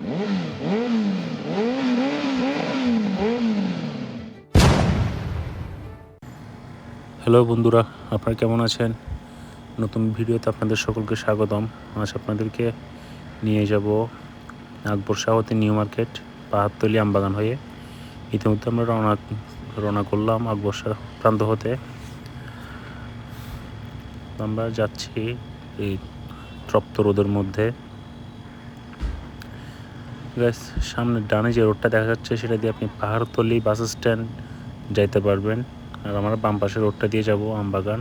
Hello বন্ধুরা, আপনারা কেমন আছেন? নতুন ভিডিওতে আপনাদের সকলকে স্বাগতম। আজ আপনাদেরকে নিয়ে যাব আকবর শাহতী নিউ মার্কেট পাহাড়তলি আমবাগান হয়ে। ইতিমধ্যে আমরা রওনা রওনা করলাম আকবর শাহ প্রান্ত হতে। আমরা যাচ্ছি এই তপ্ত রোদের মধ্যে। Guys, সামনে ডানে যে রোডটা দেখা যাচ্ছে সেটা দিয়ে আপনি পাহাড়তলি বাস স্ট্যান্ড যাইতে পারবেন। আর আমরা বাম পাশে রোডটা দিয়ে যাব আমবাগান।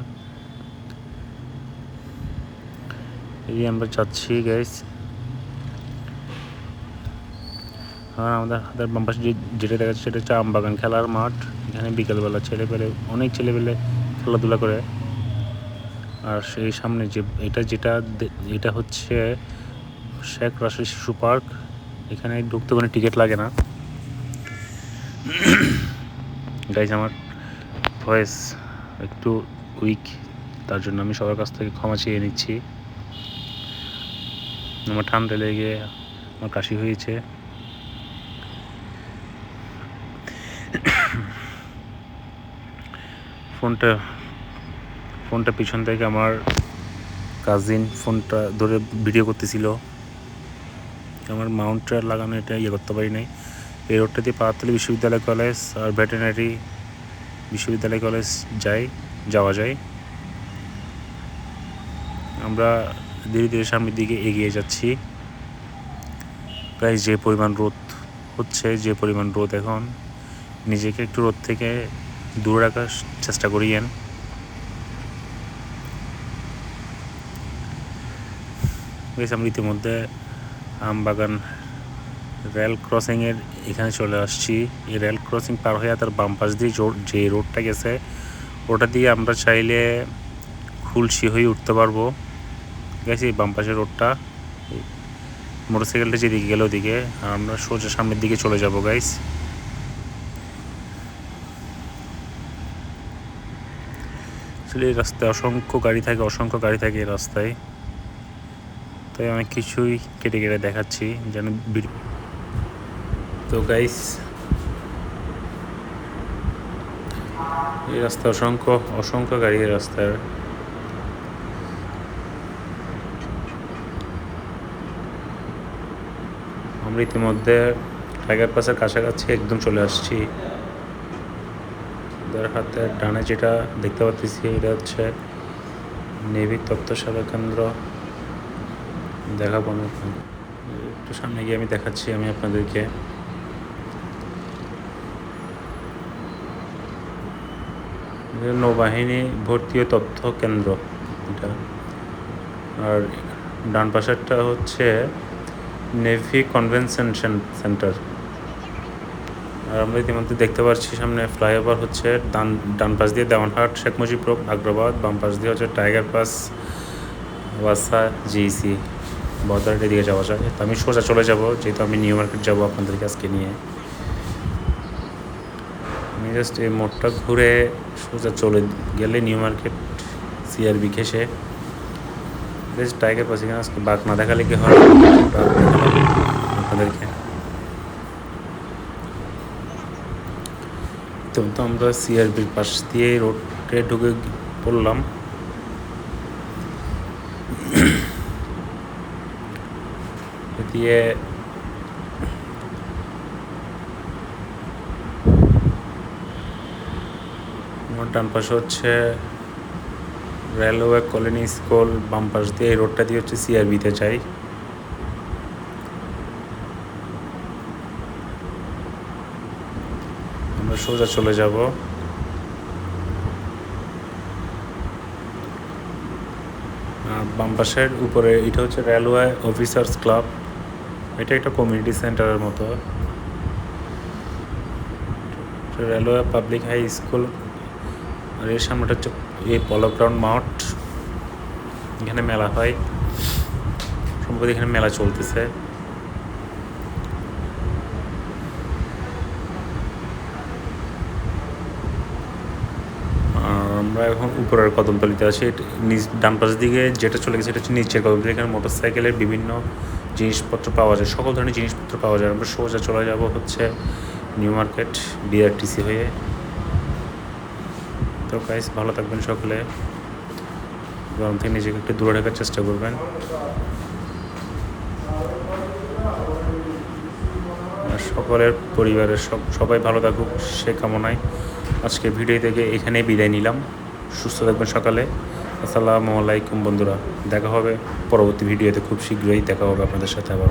এই আমরা যাচ্ছি গাইস আর আমাদের হাতের বাম পাশে যেটা দেখা যাচ্ছে সেটা হচ্ছে আমবাগান খেলার মাঠ। এখানে বিকেলবেলা ছেলেপেলে অনেক ছেলেপেলে খেলাধুলা করে। আর সেই সামনে যে এটা যেটা এটা হচ্ছে শেখ রাশি শিশু পার্ক এখানে ঢুকতে কোনো টিকিট লাগে না। গাইজ আমার ভয়েস একটু উইক তার জন্য আমি সবার কাছ থেকে ক্ষমা চেয়ে নিচ্ছি। আমার ঠান্ডা লেগে আমার কাশি হয়েছে। ফোনটা ফোনটা পিছন থেকে আমার কাজিন ফোনটা ধরে ভিডিও করতেছিল। আমার মাউন্টটা লাগানো এটা ইয়ে করতে পারি নাই। এই রোডটা দিয়ে পাহাড়তলি বিশ্ববিদ্যালয় কলেজ আর ভেটেনারি বিশ্ববিদ্যালয় কলেজ যাই, যাওয়া যায়। আমরা ধীরে ধীরে সামনের দিকে এগিয়ে যাচ্ছি। প্রায় যে পরিমাণ রোদ হচ্ছে, যে পরিমাণ রোদ এখন, নিজেকে একটু রোদ থেকে দূরে রাখার চেষ্টা করিয়েন বেশ, আমরা ইতিমধ্যে আমবাগান রেল ক্রসিংয়ের এখানে চলে আসছি। এই রেল ক্রসিং পার হয়ে তার বাম পাশ দিয়ে যে রোডটা গেছে, ওটা দিয়ে আমরা চাইলে খুলসি হয়ে উঠতে পারব। গেছি বাম পাশের রোডটা মোটরসাইকেলটা যেদিকে গেলে ওদিকে। আর আমরা সোজা সামনের দিকে চলে যাব গাইস আসলে এই রাস্তায় অসংখ্য গাড়ি থাকে, অসংখ্য গাড়ি থাকে এই রাস্তায়। তাই অনেক কিছুই কেটে কেটে দেখাচ্ছি যেন তো গাইস এই রাস্তা অসংখ্য অসংখ্য গাড়ি রাস্তার। আমরা ইতিমধ্যে টাইগার পাসের কাছাকাছি একদম চলে আসছি। তার হাতে ডানে যেটা দেখতে পাচ্ছি এটা হচ্ছে নেভি তত্ত্ব সেবা কেন্দ্র। দেখাবো আমি একটু সামনে গিয়ে আমি দেখাচ্ছি, আমি আপনাদেরকে। নৌবাহিনী ভর্তি তথ্য কেন্দ্র, এটা। আর ডান পাশেরটা হচ্ছে নেভি কনভেনশন সেন্টার। আর আমরা ইতিমধ্যে দেখতে পাচ্ছি সামনে ফ্লাইওভার হচ্ছে ডান ডান পাশ দিয়ে দেওয়ানহাট, শেখ মুজিব রোড, আগ্রাবাদ, বাম পাশ দিয়ে হচ্ছে টাইগার পাস, ওয়াসা, জিইসি। বর্ডারের দিকে যাওয়া যায়। তো আমি সোজা চলে যাব, যেহেতু আমি নিউ মার্কেট যাব আপনাদেরকে আজকে নিয়ে। আমি জাস্ট এই মোড়টা ঘুরে সোজা চলে গেলে নিউ মার্কেট সিআরবি ঘেসে বেশ টাইগার পাস, এখানে আজকে বাঘ না দেখালে কি হয়? আপনাদেরকে। তো তো আমরা সিআরবির পাশ দিয়ে রোডে ঢুকে পড়লাম। দিয়ে ডান পাশে হচ্ছে রেলওয়ে কলোনি স্কুল বাম পাশ দিয়ে এই রোডটা দিয়ে হচ্ছে সিআরবিতে যাই। আমরা সোজা চলে যাব। বাম পাশের উপরে, এটা হচ্ছে রেলওয়ে অফিসার্স ক্লাব এটা একটা কমিউনিটি সেন্টারের মতো। রেলওয়ে পাবলিক হাই স্কুল আর এর সামনেটা হচ্ছে এই পলো গ্রাউন্ড মাঠ। এখানে মেলা হয়। সম্প্রতি এখানে মেলা চলতেছে। আমরা এখন উপরের কদমতলিতে আছি। নিচ ডান পাশ দিকে যেটা চলে গেছে, এটা হচ্ছে নিচের কদমতলি। এখানে মোটর সাইকেলের বিভিন্ন জিনিসপত্র পাওয়া যায়, সকল ধরনের জিনিসপত্র পাওয়া যায়। আমরা সোজা চলে যাব হচ্ছে নিউ মার্কেট বিআরটিসি হয়ে। তো গাইস ভালো থাকবেন সকলে। গরম থেকে নিজেকে একটু দূরে রাখার চেষ্টা করবেন। সকলের পরিবারের সব, সবাই ভালো থাকুক, সে কামনায় আজকে ভিডিও থেকে এখানেই বিদায় নিলাম। সুস্থ থাকবেন সকালে। আসসালামু আলাইকুম বন্ধুরা দেখা হবে পরবর্তী ভিডিওতে খুব শীঘ্রই দেখা হবে আপনাদের সাথে আবার